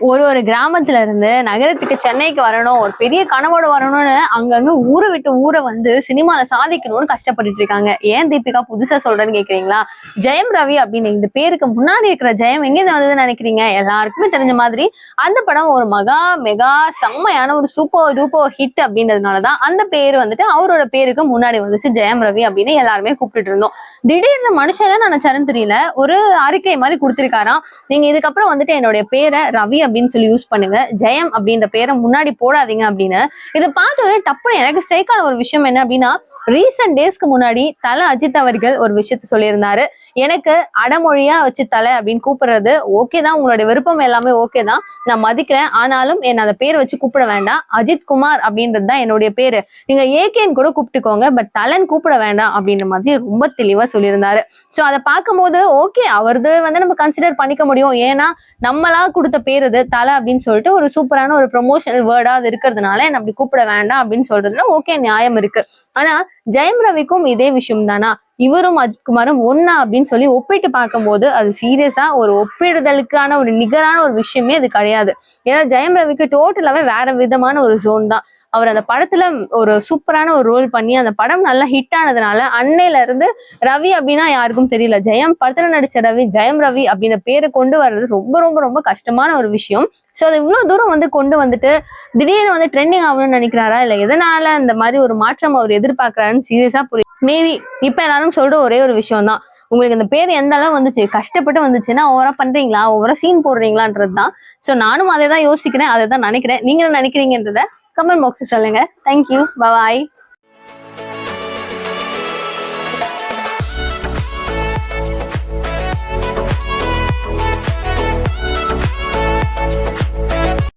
ஒரு ஒரு கிராமத்துல இருந்து நகரத்துக்கு சென்னைக்கு வரணும் ஒரு பெரிய கனவோட வரணும்னு அங்கங்க ஊரை விட்டு ஊரை வந்து சினிமால சாதிக்கணும்னு கஷ்டப்பட்டுட்டு இருக்காங்க. ஏன் தீபிகா புதுசா சொல்றேன்னு கேக்குறீங்களா? ஜெயம் ரவி அப்படின்னு இந்த பேருக்கு முன்னாடி இருக்கிற ஜெயம் எங்க வந்ததுன்னு நினைக்கிறீங்க? எல்லாருக்குமே தெரிஞ்ச மாதிரி அந்த படம் ஒரு மகா மெகா செம்மையான ஒரு சூப்பர் டூப்பர் ஹிட் அப்படின்றதுனாலதான் அந்த பேர் வந்துட்டு அவரோட பேருக்கு முன்னாடி வந்துச்சு ஜெயம் ரவி அப்படின்னு எல்லாருமே கூப்பிட்டுட்டு இருந்தோம். திடீர்னு மனுஷன் என்ன நினைச்சாருன்னு தெரியல. ஒரு அறிக்கை மாதிரி கொடுத்திருக்காராம். நீங்க இதுக்கப்புறம் வந்துட்டு என்னுடைய பேரை ரவி அப்படின்னு சொல்லி யூஸ் பண்ணுங்க. ஜெயம் அப்படின்ற பேரை முன்னாடி போடாதீங்க அப்படின்னு. இதை பார்த்த உடனே டப்புனு எனக்கு ஸ்ட்ரைக் ஆன ஒரு விஷயம் என்ன அப்படின்னா ரீசெண்ட் டேஸ்க்கு முன்னாடி தல அஜித் அவர்கள் ஒரு விஷயத்த சொல்லியிருந்தாரு. எனக்கு அடமொழியா வச்சு தலை அப்படின்னு கூப்பிடுறது ஓகே தான். உங்களுடைய விருப்பம் எல்லாமே ஓகே தான். நான் மதிக்கிறேன். ஆனாலும் என்ன அந்த பேர் வச்சு கூப்பிட வேண்டாம். அஜித் குமார் அப்படின்றது தான் என்னுடைய பேரு. நீங்க ஏகேன்னு கூட கூப்பிட்டுக்கோங்க. பட் தலன் கூப்பிட வேண்டாம் அப்படின்ற மாதிரி ரொம்ப தெளிவா சொல்லியிருந்தாரு. சோ அதை பார்க்கும்போது ஓகே அவரது வந்து நம்ம கன்சிடர் பண்ணிக்க முடியும். ஏன்னா நம்மளா கொடுத்த பேர் இது தலை அப்படின்னு சொல்லிட்டு ஒரு சூப்பரான ஒரு ப்ரொமோஷனல் வேர்டா அது இருக்கிறதுனால என்ன அப்படி கூப்பிட வேண்டாம் அப்படின்னு சொல்றதுல ஓகே நியாயம் இருக்கு. ஆனா ஜெயம் ரவிக்கும் இதே விஷயம் தானா? இவரும் அஜித்குமாரும் ஒன்னா அப்படின்னு சொல்லி ஒப்பிட்டு பார்க்கும்போது அது சீரியஸா ஒரு ஒப்பிடுதலுக்கான ஒரு நிகரான ஒரு விஷயமே அது கிடையாது. ஏன்னா ஜெயம் ரவிக்கு டோட்டலாவே வேற விதமான ஒரு ஜோன் தான். அவர் அந்த படத்துல ஒரு சூப்பரான ஒரு ரோல் பண்ணி அந்த படம் நல்லா ஹிட் ஆனதுனால அன்னையில இருந்து ரவி அப்படின்னா யாருக்கும் தெரியல. ஜெயம் படத்துல நடிச்ச ரவி ஜெயம் ரவி அப்படின்ற பேரை கொண்டு வர்றது ரொம்ப ரொம்ப ரொம்ப கஷ்டமான ஒரு விஷயம். ஸோ அதை இவ்வளவு தூரம் வந்து கொண்டு வந்துட்டு திடீர்னு வந்து ட்ரெண்டிங் ஆகணும்னு நினைக்கிறாரா? இல்ல எதனால இந்த மாதிரி ஒரு மாற்றம் அவர் எதிர்பார்க்கறாருன்னு சீரியஸா புரியும் மேபி இப்ப எல்லாரும் சொல்ற ஒரே ஒரு விஷயம் தான் உங்களுக்கு இந்த பேர் எந்த அளவு வந்துச்சு கஷ்டப்பட்டு வந்துச்சுன்னா ஓவரா பண்றீங்களா ஓவரா சீன் போடுறீங்களான்றது தான் ஸோ நானும் அதை தான் யோசிக்கிறேன் அதை தான் நினைக்கிறேன். நீங்க நினைக்கிறீங்கன்றத கமெண்ட் பாக்ஸ் சொல்லுங்க. Thank you bye